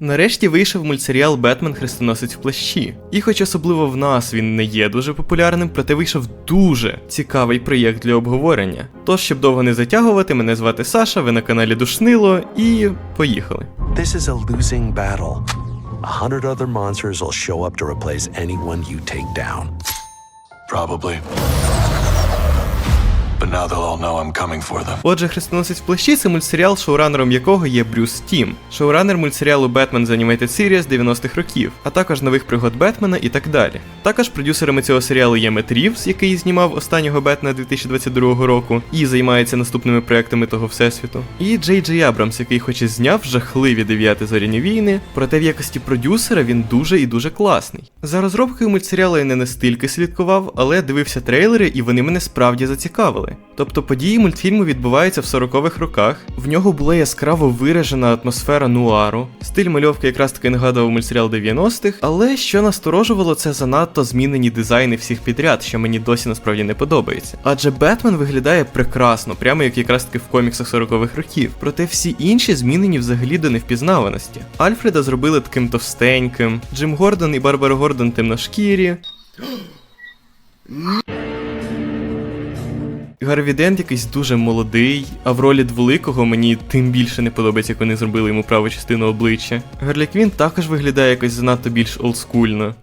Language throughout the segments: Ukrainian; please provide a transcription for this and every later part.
Нарешті вийшов мультсеріал Бетмен Хрестоносець в плащі. І хоч особливо в нас він не є дуже популярним, проте вийшов дуже цікавий проєкт для обговорення. Тож, щоб довго не затягувати, мене звати Саша, ви на каналі Душнило, і поїхали. This is a losing battle. A hundred other monsters will show up to replace anyone you take down. Probably. But now they'll all know I'm coming for them. Отже, Хрестоносець в плащі це мультсеріал, шоуранером якого є Брюс Тім, шоуранер мультсеріалу Batman The Animated Series 90-х років, а також нових пригод Бетмена і так далі. Також продюсерами цього серіалу є Мет Рівз, який знімав останнього Бетмена 2022 року і займається наступними проектами того всесвіту. І Джей Джей Абрамс, який хоч і зняв жахливі дев'яти зоряні війни, проте в якості продюсера він дуже і дуже класний. За розробкою мультсеріалу я не настільки слідкував, але дивився трейлери, і вони мене справді зацікавили. Тобто події мультфільму відбуваються в 40-х роках. В нього була яскраво виражена атмосфера нуару. Стиль мальовки якраз таки нагадував мультсеріал 90-х, але що насторожувало, це занадто змінені дизайни всіх підряд, що мені досі насправді не подобається. Адже Бетмен виглядає прекрасно, прямо як якраз таки в коміксах 40-х років. Проте всі інші змінені взагалі до невпізнаваності. Альфреда зробили таким товстеньким, Джим Гордон і Барбара Гордон темношкірі. Гарві Дент якийсь дуже молодий, а в ролі дволикого мені тим більше не подобається, як вони зробили йому праву частину обличчя. Гарлі Квін також виглядає якось занадто більш олдскульно.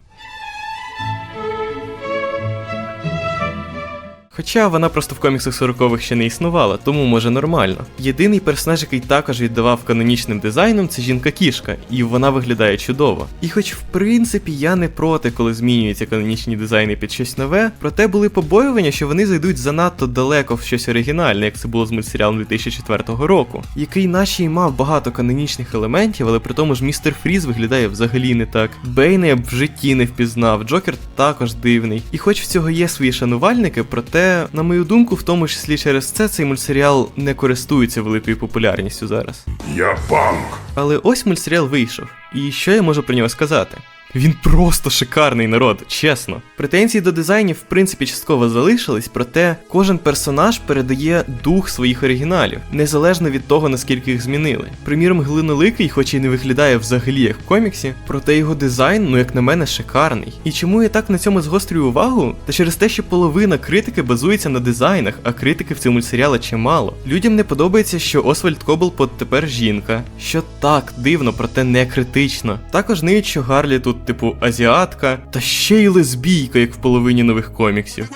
Хоча вона просто в коміксах 40-х ще не існувала, тому може нормально. Єдиний персонаж, який також віддавав канонічним дизайном, це жінка-кішка, і вона виглядає чудово. І хоч в принципі я не проти, коли змінюються канонічні дизайни під щось нове, проте були побоювання, що вони зайдуть занадто далеко в щось оригінальне, як це було з мультсеріалом 2004 року, який наче й мав багато канонічних елементів, але при тому ж містер Фріз виглядає взагалі не так. Бейна я б в житті не впізнав, Джокер також дивний. І хоч в цього є свої шанувальники, проте, на мою думку, в тому числі через це цей мультсеріал не користується великою популярністю зараз. Я панк. Але ось мультсеріал вийшов. І що я можу про нього сказати? Він просто шикарний народ, чесно. Претензії до дизайнів, в принципі, частково залишились, проте кожен персонаж передає дух своїх оригіналів, незалежно від того, наскільки їх змінили. Приміром, глиноликий, хоч і не виглядає взагалі як в коміксі, проте його дизайн, ну як на мене, шикарний. І чому я так на цьому згострюю увагу? Та через те, що половина критики базується на дизайнах, а критики в цьому серіалі чимало. Людям не подобається, що Освальд Коблпот тепер жінка, що так дивно, проте не критично. Також ниють, що Гарлі тут типу азіатка, та ще й лесбійка, як в половині нових коміксів.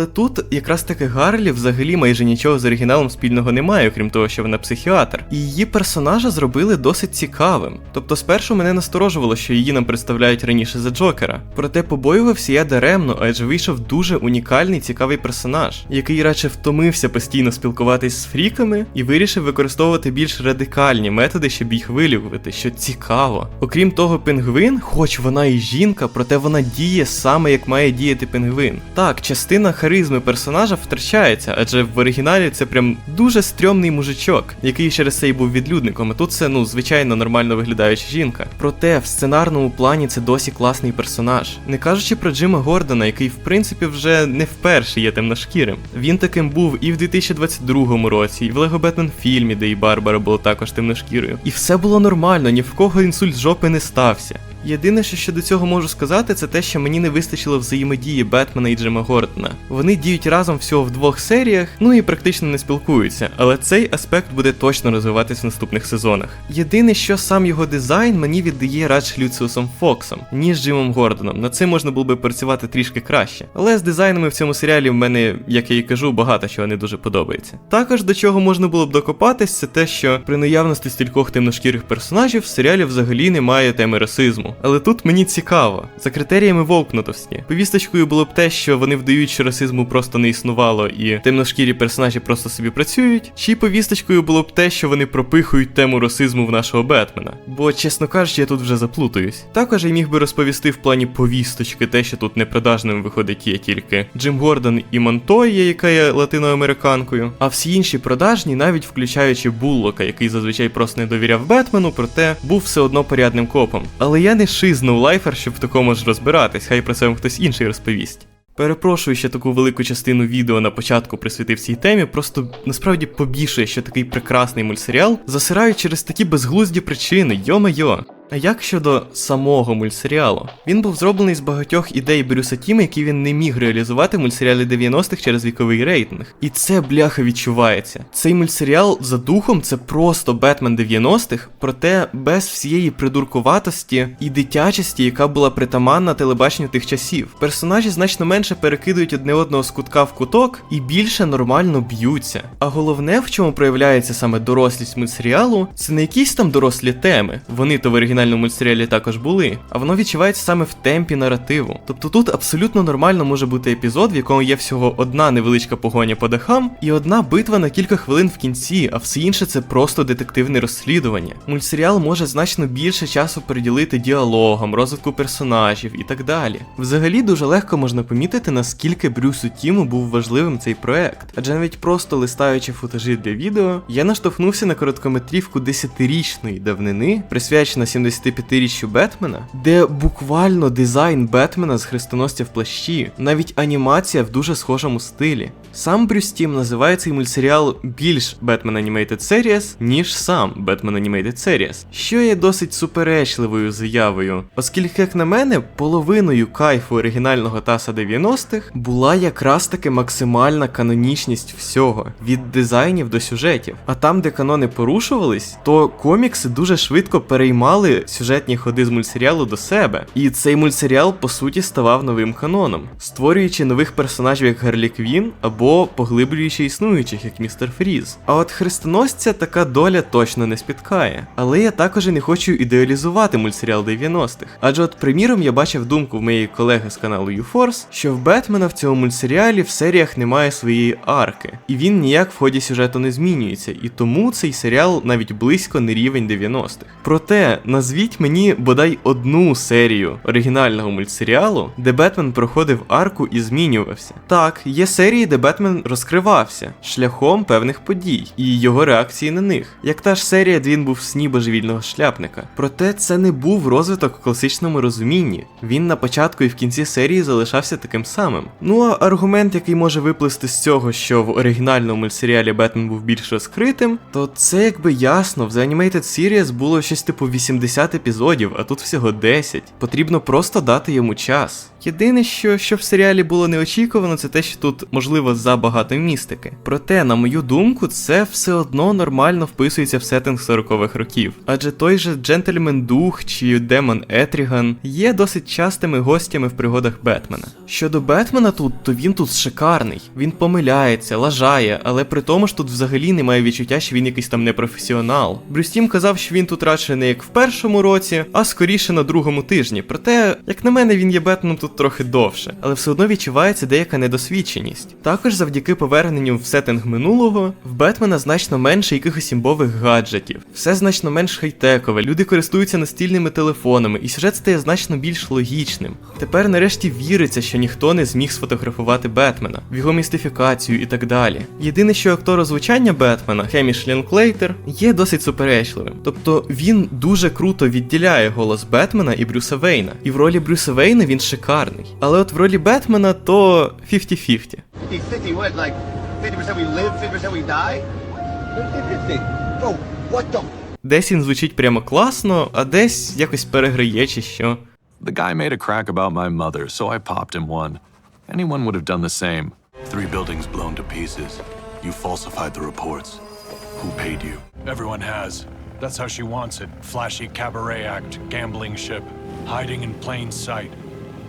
Але тут якраз таки Гарлі взагалі майже нічого з оригіналом спільного немає, окрім того, що вона психіатр. І її персонажа зробили досить цікавим. Тобто спершу мене насторожувало, що її нам представляють раніше за Джокера. Проте побоювався я даремно, адже вийшов дуже унікальний цікавий персонаж, який радше втомився постійно спілкуватись з фріками і вирішив використовувати більш радикальні методи, щоб їх вилікувати, що цікаво. Окрім того, пінгвин, хоч вона і жінка, проте вона діє саме як має діяти пінгвин. Так, частина харизми персонажа втрачається, адже в оригіналі це прям дуже стрьомний мужичок, який через це й був відлюдником. А тут це ну звичайно нормально виглядаюча жінка. Проте в сценарному плані це досі класний персонаж. Не кажучи про Джима Гордона, який в принципі вже не вперше є темношкірим. Він таким був і в 2022 році, і в Лего Бетмен фільмі, де і Барбара була також темношкірою. І все було нормально, ні в кого інсульт жопи не стався. Єдине, що щодо цього можу сказати, це те, що мені не вистачило взаємодії Бетмена і Джима Гордона. Вони діють разом всього в двох серіях, ну і практично не спілкуються, але цей аспект буде точно розвиватись в наступних сезонах. Єдине, що сам його дизайн мені віддає радше Люціусом Фоксом, ніж Джимом Гордоном. На цим можна було би працювати трішки краще. Але з дизайнами в цьому серіалі в мене, як я і кажу, багато чого не дуже подобається. Також до чого можна було б докопатись, це те, що при наявності стількох темношкірих персонажів в серіалі взагалі немає теми расизму. Але тут мені цікаво. За критеріями вовкнутості. Повісточкою було б те, що вони вдають, що расизму просто не існувало, і темношкірі персонажі просто собі працюють. Чи повісточкою було б те, що вони пропихують тему расизму в нашого Бетмена. Бо, чесно кажучи, я тут вже заплутаюсь. Також я міг би розповісти в плані повісточки те, що тут непродажним виходить є тільки Джим Гордон і Монтоя, яка є латиноамериканкою. А всі інші продажні, навіть включаючи Буллока, який зазвичай просто не довіряв Бетмену, проте був все одно порядним копом. Але я не шизнув лайфер, щоб в такому ж розбиратись, хай про це вам хтось інший розповість. Перепрошую, що таку велику частину відео на початку присвятив цій темі, просто насправді побішує, що такий прекрасний мультсеріал засирають через такі безглузді причини, йо-майо. А як щодо самого мультсеріалу? Він був зроблений з багатьох ідей Брюса Тіма, які він не міг реалізувати в мультсеріалі 90-х через віковий рейтинг. І це бляха відчувається. Цей мультсеріал за духом це просто Бетмен 90-х, проте без всієї придуркуватості і дитячості, яка була притаманна телебаченню тих часів. Персонажі значно менше перекидують одне одного з кутка в куток і більше нормально б'ються. А головне, в чому проявляється саме дорослість мультсеріалу, це не якісь там дорослі теми. Вони то в оригінальному мультсеріалі також були, а воно відчувається саме в темпі наративу. Тобто тут абсолютно нормально може бути епізод, в якому є всього одна невеличка погоня по дахам і одна битва на кілька хвилин в кінці, а все інше це просто детективне розслідування. Мультсеріал може значно більше часу приділити діалогам, розвитку персонажів і так далі. Взагалі дуже легко можна помітити, наскільки Брюсу Тіму був важливим цей проект, адже навіть просто листаючи футажі для відео, я наштовхнувся на короткометрівку 10-річної давнини, присвячена 75-річчю Бетмена, де буквально дизайн Бетмена з хрестоносця в плащі, навіть анімація в дуже схожому стилі. Сам Брюс Тім називає цей мультсеріал більш Batman Animated Series, ніж сам Batman Animated Series, що є досить суперечливою заявою, оскільки, як на мене, половиною кайфу оригінального Таса 90-х була якраз таки максимальна канонічність всього, від дизайнів до сюжетів. А там, де канони порушувались, то комікси дуже швидко переймали сюжетні ходи з мультсеріалу до себе. І цей мультсеріал, по суті, ставав новим каноном, створюючи нових персонажів як Гарлі Квін або поглиблюючи існуючих, як містер Фріз. А от хрестоносця така доля точно не спіткає. Але я також не хочу ідеалізувати мультсеріал 90-х. Адже, от, приміром, я бачив думку в моєї колеги з каналу UForce, що в Бетмена в цьому мультсеріалі в серіях немає своєї арки, і він ніяк в ході сюжету не змінюється, і тому цей серіал навіть близько не рівень 90-х. Проте назвіть мені бодай одну серію оригінального мультсеріалу, де Бетмен проходив арку і змінювався. Так, є серії, де Бетмен розкривався шляхом певних подій і його реакції на них, як та ж серія, де він був сні божевільного шляпника. Проте це не був розвиток у класичному розумінні. Він на початку і в кінці серії залишався таким самим. Ну а аргумент, який може виплисти з цього, що в оригінальному мультсеріалі Бетмен був більш розкритим, то це якби ясно, в The Animated Series було щось типу 80 епізодів, а тут всього 10. Потрібно просто дати йому час. Єдине, що, що в серіалі було неочікувано, це те, що тут можливо забагато містики. Проте, на мою думку, це все одно нормально вписується в сеттинг 40-х років. Адже той же Джентльмен Дух чи Демон Етріган є досить частими гостями в пригодах Бетмена. Щодо Бетмена тут, то він тут шикарний. Він помиляється, лажає, але при тому ж тут взагалі немає відчуття, що він якийсь там непрофесіонал. Брюстім казав, що він тут радше не як в першому році, а скоріше на другому тижні. Проте, як на мене, він є Бетменом тут трохи довше, але все одно відчувається деяка недосвідченість. Також завдяки поверненню в сеттинг минулого, в Бетмена значно менше якихось імбових гаджетів, все значно менш хай-текове, люди користуються настільними телефонами, і сюжет стає значно більш логічним. Тепер нарешті віриться, що ніхто не зміг сфотографувати Бетмена, в його містифікацію і так далі. Єдине, що актор озвучання Бетмена, Хеміш Лінклейтер, є досить суперечливим. Тобто він дуже круто відділяє голос Бетмена і Брюса Вейна. І в ролі Брюса Вейна він шикарний. Але от в ролі Бетмена то 50-50. 50 what? Like 50% we live, 50% we die? 50 Bro, what the? Десь він звучить прямо класно, а десь якось переграє чи що. The guy made a crack about my mother, so I popped him one. Anyone would have done the same. Three buildings blown to pieces. You falsified the reports. Who paid you? Everyone has. That's how she wants it. Flashy cabaret act, gambling ship, hiding in plain sight.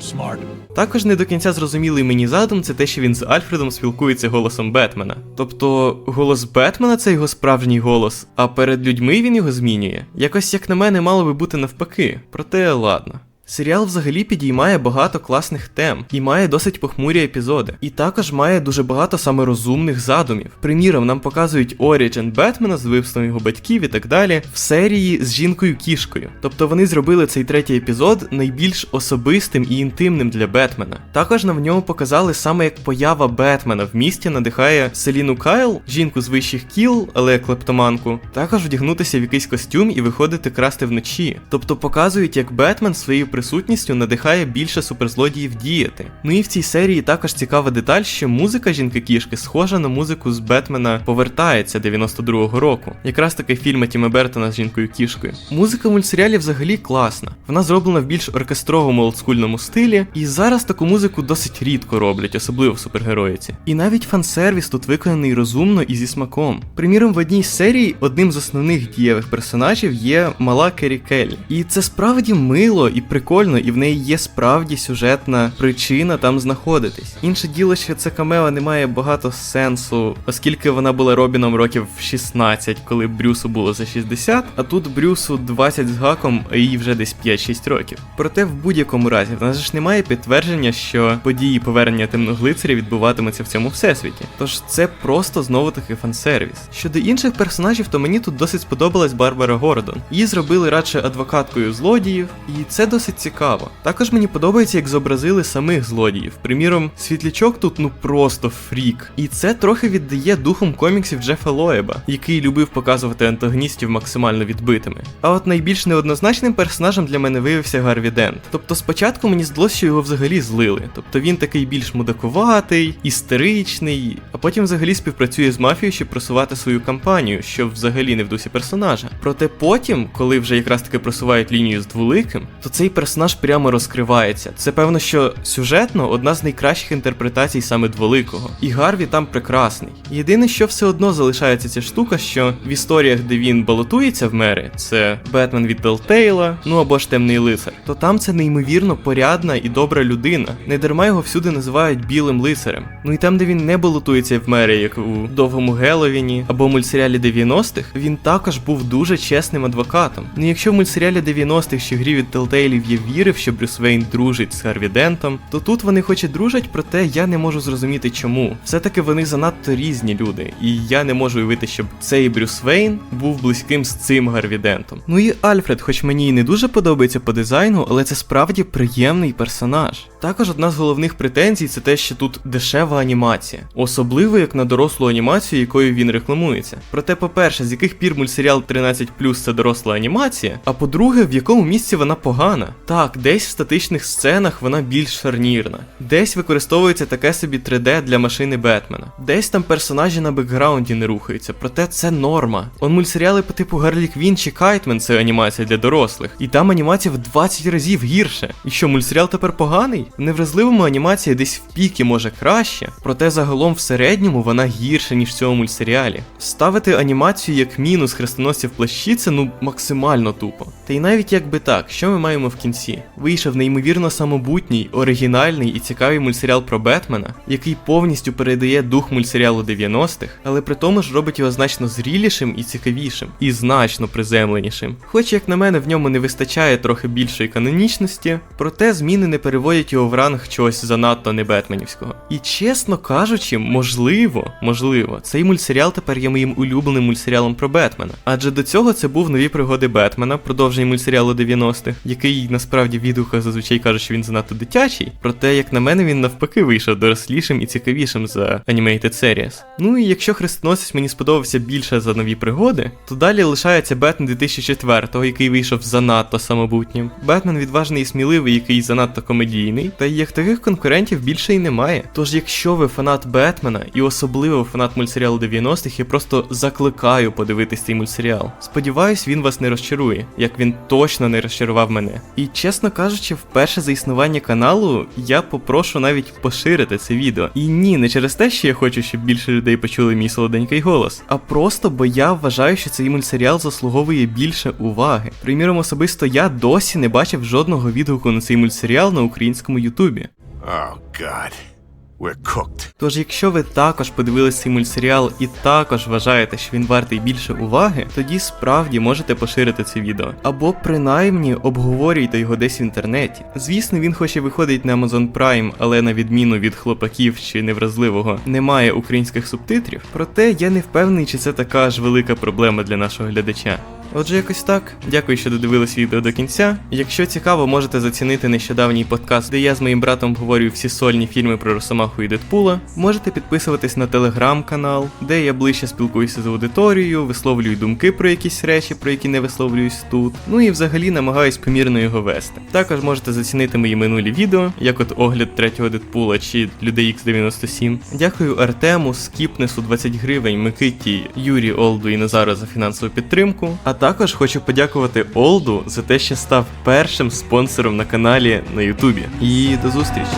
Smart. Також не до кінця зрозумілий мені задум це те, що він з Альфредом спілкується голосом Бетмена. Тобто голос Бетмена це його справжній голос, а перед людьми він його змінює. Якось, як на мене, мало би бути навпаки. Проте ладно. Серіал взагалі підіймає багато класних тем і має досить похмурі епізоди. І також має дуже багато саме розумних задумів. Приміром, нам показують Оріджен Бетмена з вбивством його батьків і так далі в серії з жінкою-кішкою. Тобто вони зробили цей третій епізод найбільш особистим і інтимним для Бетмена. Також нам в ньому показали саме як поява Бетмена в місті надихає Селіну Кайл, жінку з вищих кіл, але клептоманку, також вдягнутися в якийсь костюм і виходити красти вночі. Тобто показують, як Бетмен своєю присутністю надихає більше суперзлодіїв діяти. Ну і в цій серії також цікава деталь, що музика жінки-кішки схожа на музику з Бетмена Повертається 92-го року. Якраз таки фільма Тіма Бертона з жінкою кішкою. Музика в мультсеріалі взагалі класна. Вона зроблена в більш оркестровому олдскульному стилі, і зараз таку музику досить рідко роблять, особливо в супергероїці. І навіть фан-сервіс тут виконаний розумно і зі смаком. Приміром, в одній з серій одним з основних дієвих персонажів є мала Керрі Келлі. І це справді мило і прикольно, і в неї є справді сюжетна причина там знаходитись. Інше діло, що це камео не має багато сенсу, оскільки вона була Робіном років 16, коли Брюсу було за 60, а тут Брюсу 20 з гаком, а їй вже десь 5-6 років. Проте в будь-якому разі в нас ж немає підтвердження, що події повернення темного лицаря відбуватимуться в цьому всесвіті. Тож це просто знову таки фан-сервіс. Щодо інших персонажів, то мені тут досить сподобалась Барбара Гордон. Її зробили радше адвокаткою злодіїв, і це досить цікаво. Також мені подобається, як зобразили самих злодіїв. Приміром, світлячок тут ну просто фрік. І це трохи віддає духом коміксів Джефа Лоеба, який любив показувати антагоністів максимально відбитими. А от найбільш неоднозначним персонажем для мене виявився Гарві Дент. Тобто спочатку мені здалося, що його взагалі злили. Тобто він такий більш мудакуватий, істеричний, а потім взагалі співпрацює з мафією, щоб просувати свою кампанію, що взагалі не в дусі персонажа. Проте потім, коли вже якраз таки просувають лінію з дволиким, то цей персонаж прямо розкривається. Це певно, що сюжетно одна з найкращих інтерпретацій саме дволикого. І Гарві там прекрасний. Єдине, що все одно залишається ця штука, що в історіях, де він балотується в мери, це Бетмен від Телтейла, ну або ж темний лицар, то там це неймовірно порядна і добра людина. Не дарма його всюди називають білим лицарем. Ну і там, де він не балотується в мери, як у довгому Геловіні або мультсеріалі 90-х, він також був дуже чесним адвокатом. Ну якщо в мультсеріалі 90-х чи грі від Телтейлів я вірив, що Брюс Вейн дружить з Гарві Дентом, то тут вони хоч і дружать, проте я не можу зрозуміти чому. Все-таки вони занадто різні люди, і я не можу уявити, щоб цей Брюс Вейн був близьким з цим Гарві Дентом. Ну і Альфред, хоч мені і не дуже подобається по дизайну, але це справді приємний персонаж. Також одна з головних претензій це те, що тут дешева анімація, особливо як на дорослу анімацію, якою він рекламується. Проте, по-перше, з яких пір мультсеріал 13 це доросла анімація, а по-друге, в якому місці вона погана. Так, десь в статичних сценах вона більш шарнірна, десь використовується таке собі 3D для машини Бетмена, десь там персонажі на бекграунді не рухаються, проте це норма. Он мультсеріали по типу Гарлі Квін чи Кайтмен це анімація для дорослих, і там анімація в 20 разів гірше. І що, мультсеріал тепер поганий? В невразливому анімація десь в піки може краще, проте загалом в середньому вона гірша, ніж в цьому мультсеріалі. Ставити анімацію як мінус хрестоносців плащі це ну максимально тупо. Та й навіть якби так, що ми маємо в кінці? Вийшов неймовірно самобутній, оригінальний і цікавий мультсеріал про Бетмена, який повністю передає дух мультсеріалу 90-х, але при тому ж робить його значно зрілішим і цікавішим, і значно приземленішим. Хоч, як на мене, в ньому не вистачає трохи більшої канонічності, проте зміни не переводять його в ранг чогось занадто не Бетменівського. І чесно кажучи, можливо, можливо, цей мультсеріал тепер є моїм улюбленим мультсеріалом про Бетмена. Адже до цього це був нові пригоди Бетмена, продовження мультсеріалу 90-х, який насправді в зазвичай каже, що він занадто дитячий. Проте, як на мене, він навпаки вийшов дорослішим і цікавішим за Animated Series. Ну і якщо хрестоносець мені сподобався більше за нові пригоди, то далі лишається Бетмен 2004-го, який вийшов занадто самобутнім. Бетмен відважний і сміливий, який занадто комедійний, та як таких конкурентів більше й немає. Тож, якщо ви фанат Бетмена і особливо фанат мультсеріалу 90-х, я просто закликаю подивитись цей мультсеріал. Сподіваюсь, він вас не розчарує, як він точно не розчарував мене. І чесно кажучи, вперше за існування каналу я попрошу навіть поширити це відео. І ні, не через те, що я хочу, щоб більше людей почули мій солоденький голос, а просто бо я вважаю, що цей мультсеріал заслуговує більше уваги. Приміром, особисто я досі не бачив жодного відгуку на цей мультсеріал на українському Ютубі. Oh, God. We're cooked. Тож, якщо ви також подивились цей мультсеріал і також вважаєте, що він вартий більше уваги, тоді справді можете поширити це відео. Або принаймні обговорюйте його десь в інтернеті. Звісно, він хоч і виходить на Amazon Prime, але на відміну від хлопаків чи невразливого, немає українських субтитрів. Проте я не впевнений, чи це така ж велика проблема для нашого глядача. Отже, якось так. Дякую, що додивились відео до кінця. Якщо цікаво, можете зацінити нещодавній подкаст, де я з моїм братом обговорюю всі сольні фільми про Росомаху і Дедпула. Можете підписуватись на телеграм-канал, де я ближче спілкуюся з аудиторією, висловлюю думки про якісь речі, про які не висловлююсь тут. Ну і взагалі намагаюсь помірно його вести. Також можете зацінити мої минулі відео, як от огляд третього Дедпула чи Людей X97. Дякую Артему, Скіпнесу 20 гривень, Микиті, Юрі Олду і Назару за фінансову підтримку. А також хочу подякувати Олду за те, що став першим спонсором на каналі на Ютубі. І до зустрічі!